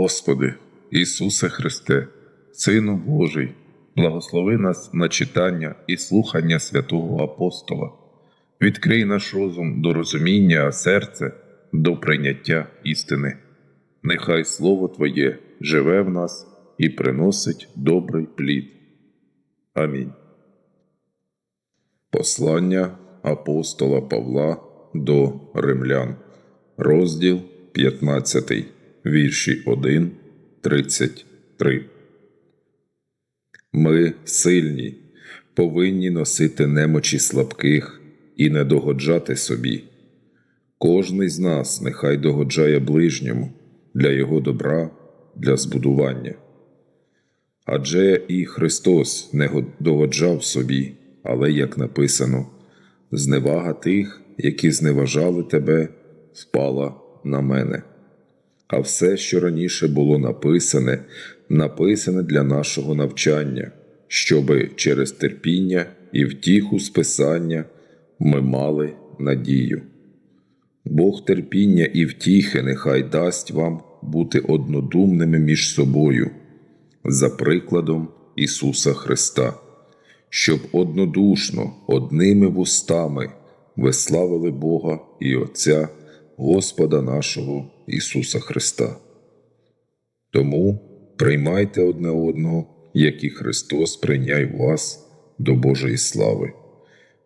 Господи, Ісусе Христе, Сину Божий, благослови нас на читання і слухання святого Апостола, відкрий наш розум до розуміння, а серце до прийняття істини. Нехай Слово Твоє живе в нас і приносить добрий плід. Амінь. Послання апостола Павла до римлян, розділ 15, вірші 1, 33. Ми сильні, повинні носити немочі слабких і не догоджати собі. Кожний з нас нехай догоджає ближньому для його добра, для збудування. Адже і Христос не догоджав собі, але, як написано, зневага тих, які зневажали тебе, впала на мене. А все, що раніше було написане, написане для нашого навчання, щоби через терпіння і втіху з Писання ми мали надію. Бог терпіння і втіхи нехай дасть вам бути однодумними між собою, за прикладом Ісуса Христа, щоб однодушно, одними вустами ви славили Бога і Отця, Господа нашого Ісуса Христа. Тому приймайте одне одного, як і Христос прийняв вас до Божої слави.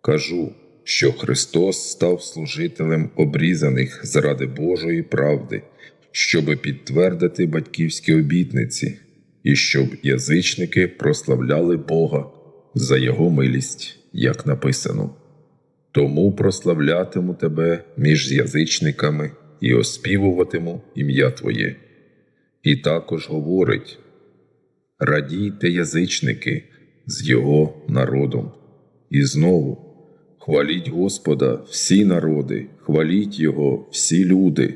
Кажу, що Христос став служителем обрізаних заради Божої правди, щоби підтвердити батьківські обітниці, і щоб язичники прославляли Бога за Його милість, як написано. Тому прославлятиму тебе між язичниками і оспівуватиму ім'я Твоє. І також говорить: Радійте, язичники, з Його народом. І знову хваліть Господа всі народи, хваліть Його всі люди.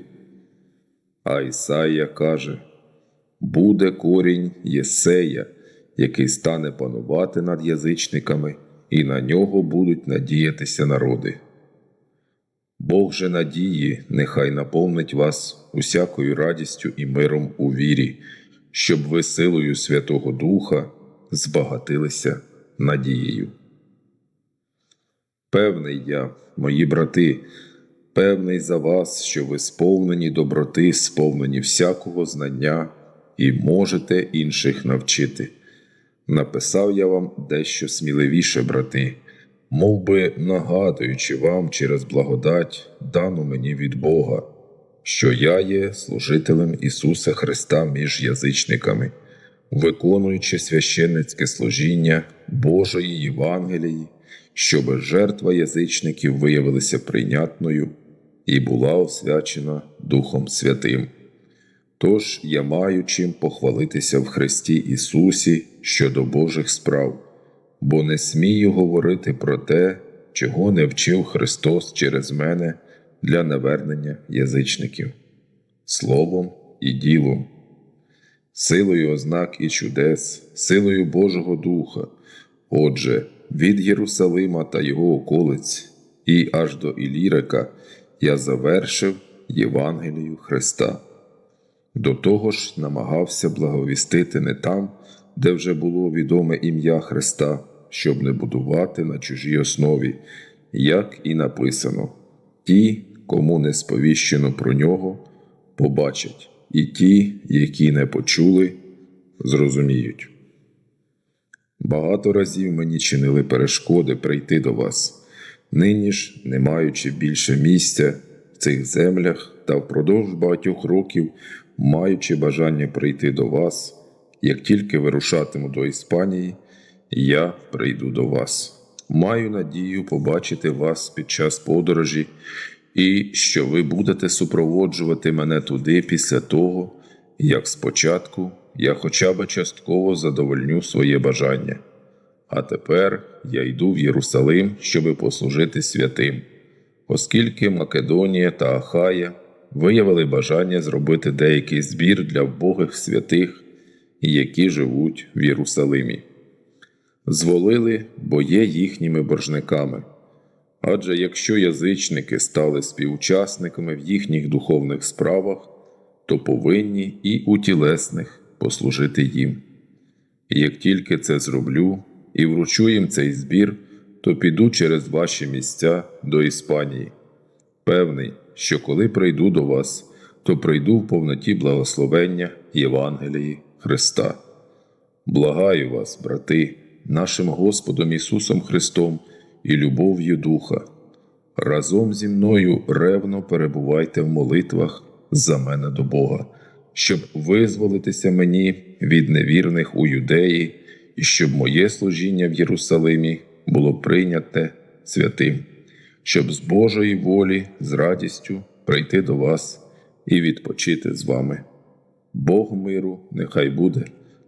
А Ісаїя каже: Буде корінь Єсея, який стане панувати над язичниками, і на нього будуть надіятися народи. Бог же надії нехай наповнить вас усякою радістю і миром у вірі, щоб ви силою Святого Духа збагатилися надією. Певний я, мої брати, певний за вас, що ви сповнені доброти, сповнені всякого знання і можете інших навчити. Написав я вам дещо сміливіше, брати, мов би нагадуючи вам через благодать, дану мені від Бога, що я є служителем Ісуса Христа між язичниками, виконуючи священницьке служіння Божої Євангелії, щоб жертва язичників виявилася прийнятною і була освячена Духом Святим. Тож я маю чим похвалитися в Христі Ісусі щодо Божих справ, бо не смію говорити про те, чого не вчив Христос через мене для навернення язичників, словом і ділом, силою ознак і чудес, силою Божого Духа, отже, від Єрусалима та його околиць і аж до Ілірика я завершив Євангелію Христа. До того ж намагався благовістити не там, де вже було відоме ім'я Христа, щоб не будувати на чужій основі, як і написано: ті, кому не сповіщено про нього, побачать, і ті, які не почули, зрозуміють. Багато разів мені чинили перешкоди прийти до вас, нині ж, не маючи більше місця в цих землях та впродовж багатьох років, маючи бажання прийти до вас, як тільки вирушатиму до Іспанії, я прийду до вас. Маю надію побачити вас під час подорожі, і що ви будете супроводжувати мене туди після того, як спочатку я хоча б частково задовольню своє бажання. А тепер я йду в Єрусалим, щоби послужити святим, оскільки Македонія та Ахая виявили бажання зробити деякий збір для вбогих святих, які живуть в Єрусалимі. Зволили, бо є їхніми боржниками. Адже якщо язичники стали співучасниками в їхніх духовних справах, то повинні і у тілесних послужити їм. І як тільки це зроблю і вручу їм цей збір, то піду через ваші місця до Іспанії. Певний, що коли прийду до вас, то прийду в повноті благословення Євангелії Христа. Благаю вас, брати, нашим Господом Ісусом Христом і любов'ю Духа. Разом зі мною ревно перебувайте в молитвах за мене до Бога, щоб визволитися мені від невірних у юдеї, і щоб моє служіння в Єрусалимі було прийняте святим, щоб з Божої волі з радістю прийти до вас і відпочити з вами. Бог миру нехай буде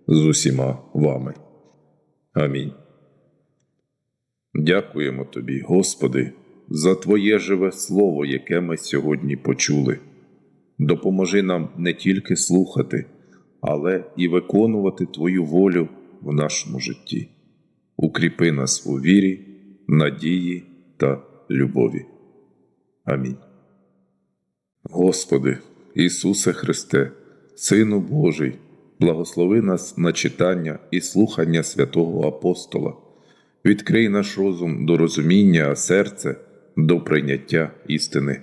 з усіма вами. Амінь. Дякуємо Тобі, Господи, за Твоє живе Слово, яке ми сьогодні почули. Допоможи нам не тільки слухати, але і виконувати Твою волю в нашому житті. Укріпи нас у вірі, надії та любові. Амінь. Господи, Ісусе Христе, Сину Божий, благослови нас на читання і слухання святого Апостола. Відкрий наш розум до розуміння, а серце до прийняття істини.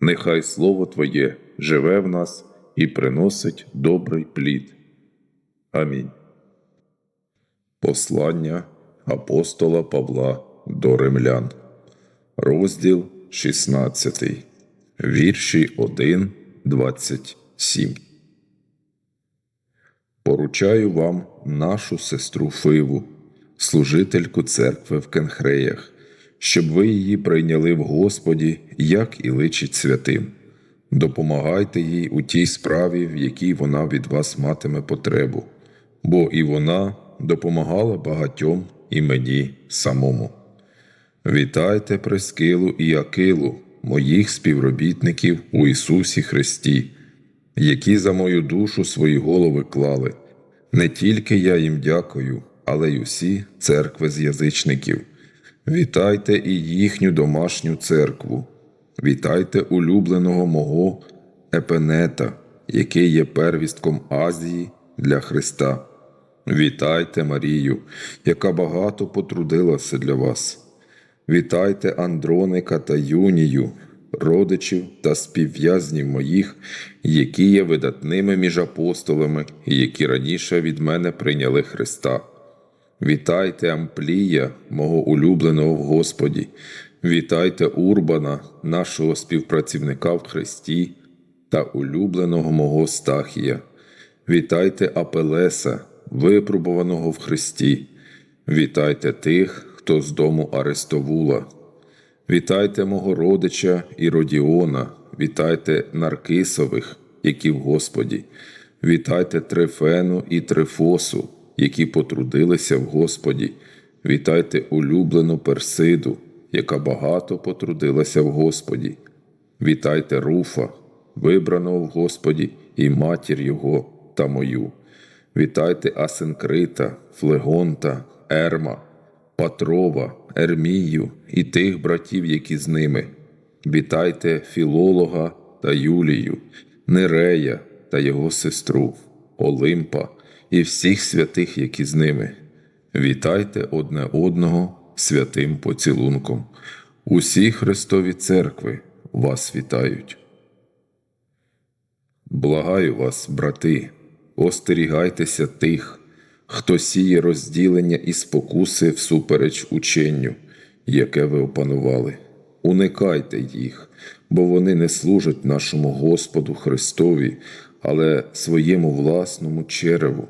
Нехай Слово Твоє живе в нас і приносить добрий плід. Амінь. Послання апостола Павла до римлян, розділ 16, вірші 1, 27. Поручаю вам нашу сестру Фиву, служительку церкви в Кенхреях, щоб ви її прийняли в Господі, як і личить святим. Допомагайте їй у тій справі, в якій вона від вас матиме потребу, бо і вона допомагала багатьом і мені самому. Вітайте Прескилу і Акилу, моїх співробітників у Ісусі Христі, які за мою душу свої голови клали. Не тільки я їм дякую, але й усі церкви з язичників. Вітайте і їхню домашню церкву. Вітайте улюбленого мого Епенета, який є первістком Азії для Христа. Вітайте Марію, яка багато потрудилася для вас. Вітайте Андроника та Юнію, родичів та співв'язнів моїх, які є видатними між апостолами які раніше від мене прийняли Христа. Вітайте Амплія, мого улюбленого в Господі, вітайте Урбана, нашого співпрацівника в Христі та улюбленого мого Стахія. Вітайте Апелеса, випробуваного в Христі. Вітайте тих, хто з дому Арестовула. Вітайте мого родича Іродіона, вітайте Наркисових, які в Господі, вітайте Трифену і Трифосу, які потрудилися в Господі, вітайте улюблену Персиду, яка багато потрудилася в Господі. Вітайте Руфа, вибраного в Господі, і матір Його та мою. Вітайте Асенкрита, Флегонта, Ерма, Патрова, Ермію і тих братів, які з ними. Вітайте Філолога та Юлію, Нерея та його сестру, Олимпа і всіх святих, які з ними. Вітайте одне одного святим поцілунком. Усі Христові церкви вас вітають. Благаю вас, брати, остерігайтеся тих, хто сіє розділення і спокуси всупереч ученню, яке ви опанували. Уникайте їх, бо вони не служать нашому Господу Христові, але своєму власному череву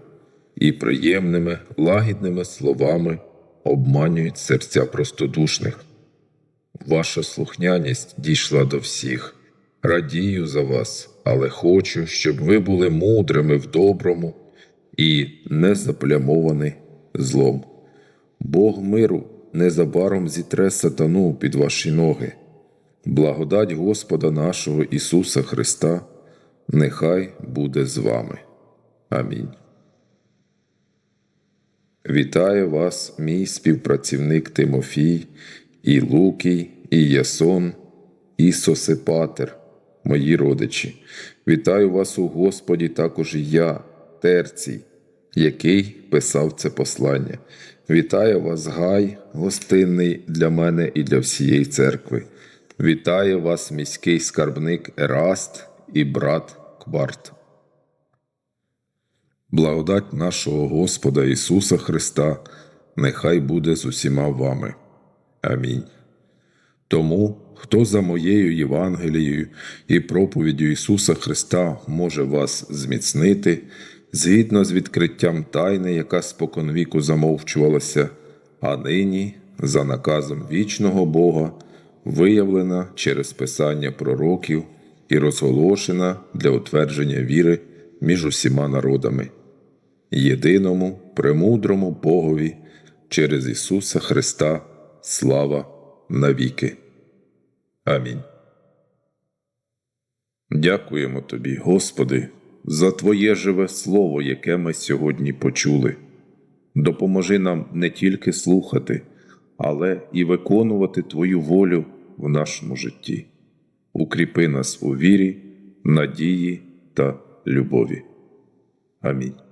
і приємними, лагідними словами обманюють серця простодушних. Ваша слухняність дійшла до всіх. Радію за вас, але хочу, щоб ви були мудрими в доброму і не заплямовані злом. Бог миру незабаром зітре сатану під ваші ноги. Благодать Господа нашого Ісуса Христа, нехай буде з вами. Амінь. Вітаю вас, мій співпрацівник Тимофій, і Лукій, і Ясон, і Сосипатер, мої родичі. Вітаю вас у Господі також і я, Терцій, який писав це послання. Вітаю вас, Гай, гостинний для мене і для всієї церкви. Вітаю вас, міський скарбник Ераст і брат Кварт. Благодать нашого Господа Ісуса Христа нехай буде з усіма вами. Амінь. Тому, хто за моєю Євангелією і проповіддю Ісуса Христа може вас зміцнити, згідно з відкриттям тайни, яка споконвіку замовчувалася, а нині, за наказом вічного Бога, виявлена через писання пророків і розголошена для утвердження віри між усіма народами, єдиному, премудрому Богові через Ісуса Христа, слава навіки. Амінь. Дякуємо Тобі, Господи, за Твоє живе Слово, яке ми сьогодні почули. Допоможи нам не тільки слухати, але і виконувати Твою волю в нашому житті. Укріпи нас у вірі, надії та любові. Амінь.